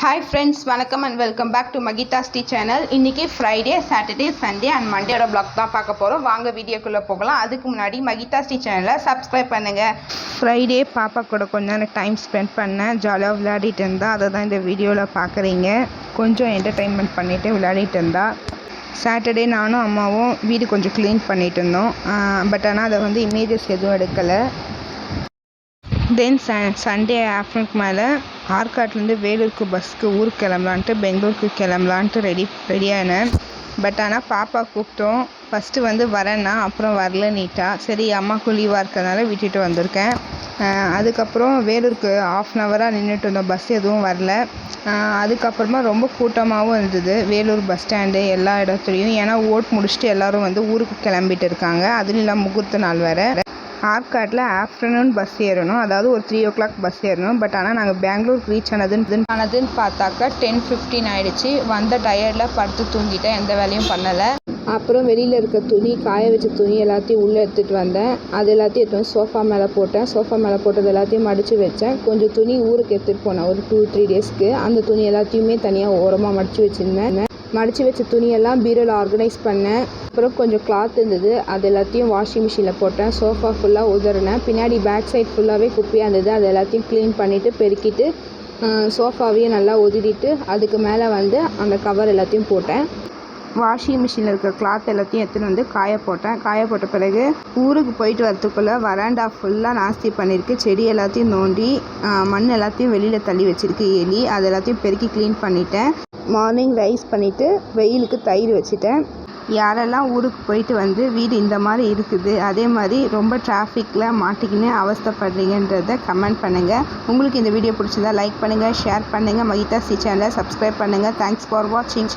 Hi friends வணக்கம் and welcome back to Mahitha Shri channel இன்றைக்கி Friday Saturday Sunday and மண்டேயோட vlog தான் பார்க்க போகிறோம் வாங்க வீடியோக்குள்ளே போகலாம். அதுக்கு முன்னாடி மகிதா ஸ்ரீ சேனலை சப்ஸ்கிரைப் பண்ணுங்கள் ஃப்ரைடே பாப்பா கூட கொஞ்ச நேரம் டைம் ஸ்பெண்ட் பண்ணேன். ஜாலியாக விளையாடிட்டு இருந்தா. அதை தான் இந்த வீடியோவில் பார்க்குறீங்க. கொஞ்சம் என்டர்டெயின்மெண்ட் பண்ணிவிட்டு விளையாடிட்டு இருந்தா. சாட்டர்டே நானும் அம்மாவும் வீடு கொஞ்சம் க்ளீன் பண்ணிட்டு இருந்தோம். பட் ஆனால் அதை வந்து இமேஜஸ் எதுவும் எடுக்கலை. தென் ச சண்டே ஆஃப்டர்நூனுக்கு மேலே ஆற்காட்லேருந்து வேலூருக்கு பஸ்ஸுக்கு ஊருக்கு கிளம்பலான்ட்டு பெங்களூருக்கு கிளம்பலான்ட்டு ரெடி ரெடியானேன் பட் ஆனால் பாப்பா கூப்பிட்டோம். ஃபஸ்ட்டு வந்து வரேன்னா அப்புறம் வரல நீட்டாக சரி அம்மாவுக்கு லீவாக இருக்கிறதுனால விட்டுட்டு வந்திருக்கேன். அதுக்கப்புறம் வேலூருக்கு ஆஃப் அன் ஹவராக நின்றுட்டு இருந்தோம். பஸ் எதுவும் வரல. அதுக்கப்புறமா ரொம்ப கூட்டமாகவும் இருந்தது. வேலூர் பஸ் ஸ்டாண்டு எல்லா இடத்துலையும். ஏன்னா ஓட் முடிச்சுட்டு எல்லோரும் வந்து ஊருக்கு கிளம்பிட்டு இருக்காங்க. அதுவும் இல்லாமல் முகூர்த்த நாள் வேறு. ஆற்காட்டில் ஆஃப்டர்நூன் பஸ் ஏறணும். அதாவது ஒரு த்ரீ ஓ கிளாக் பஸ் ஏறணும். பட் ஆனால் நாங்கள் பெங்களூருக்கு ரீச் ஆனதுன்னு ஆனதுன்னு பார்த்தாக்கா டென் ஃபிஃப்டின் ஆகிடுச்சு வந்த டயர்டில் படுத்து தூங்கிட்டேன். எந்த வேலையும் பண்ணலை. அப்புறம் வெளியில் இருக்க துணி காய வச்ச துணி எல்லாத்தையும் உள்ளே எடுத்துகிட்டு வந்தேன். அது எல்லாத்தையும் எடுத்து வந்து சோஃபா மேலே போட்டேன். சோஃபா மேலே போட்டது எல்லாத்தையும் மடித்து வச்சேன். கொஞ்சம் துணி ஊருக்கு எடுத்துகிட்டு போனேன். ஒரு டூ த்ரீ டேஸ்க்கு அந்த துணி எல்லாத்தையுமே தனியாக ஓரமாக மடித்து வச்சுருந்தேன். மடித்து வச்ச துணியெல்லாம் பீரோவில் ஆர்கனைஸ் பண்ணேன். அப்புறம் கொஞ்சம் கிளாத் இருந்தது. அது எல்லாத்தையும் வாஷிங் மிஷினில் போட்டேன். சோஃபா ஃபுல்லாக உதறினேன். பின்னாடி பேக் சைட் ஃபுல்லாகவே குப்பையாக இருந்தது. அது எல்லாத்தையும் க்ளீன் பண்ணிவிட்டு பெருக்கிட்டு சோஃபாவையும் நல்லா உதிரிட்டு அதுக்கு மேலே வந்து அந்த கவர் எல்லாத்தையும் போட்டேன். வாஷிங் மிஷினில் இருக்கிற கிளாத் எல்லாத்தையும் எடுத்துன்னு வந்து காய போட்டேன். காய போட்ட பிறகு ஊருக்கு போயிட்டு வரத்துக்குள்ளே வராண்டா ஃபுல்லாக நாஸ்தி பண்ணியிருக்கு. செடி எல்லாத்தையும் நோண்டி மண் எல்லாத்தையும் வெளியில் தள்ளி வச்சுருக்கு. எலி அது எல்லாத்தையும் பெருக்கி க்ளீன் பண்ணிட்டேன். மார்னிங் ரைஸ் பண்ணிவிட்டு வெயிலுக்கு தயிர் வச்சுட்டேன். யாரெல்லாம் ஊருக்கு போயிட்டு வந்து வீடு இந்த மாதிரி இருக்குது அதே மாதிரி ரொம்ப டிராஃபிக்கில் மாட்டிக்கின்னு அவஸ்தைப்படுறீங்கன்றத கமெண்ட் பண்ணுங்கள் உங்களுக்கு இந்த வீடியோ பிடிச்சிருந்தா லைக் பண்ணுங்கள் ஷேர் பண்ணுங்கள் மகிதா சி சேனலை சப்ஸ்கிரைப் பண்ணுங்கள் தேங்க்ஸ் ஃபார் வாட்சிங்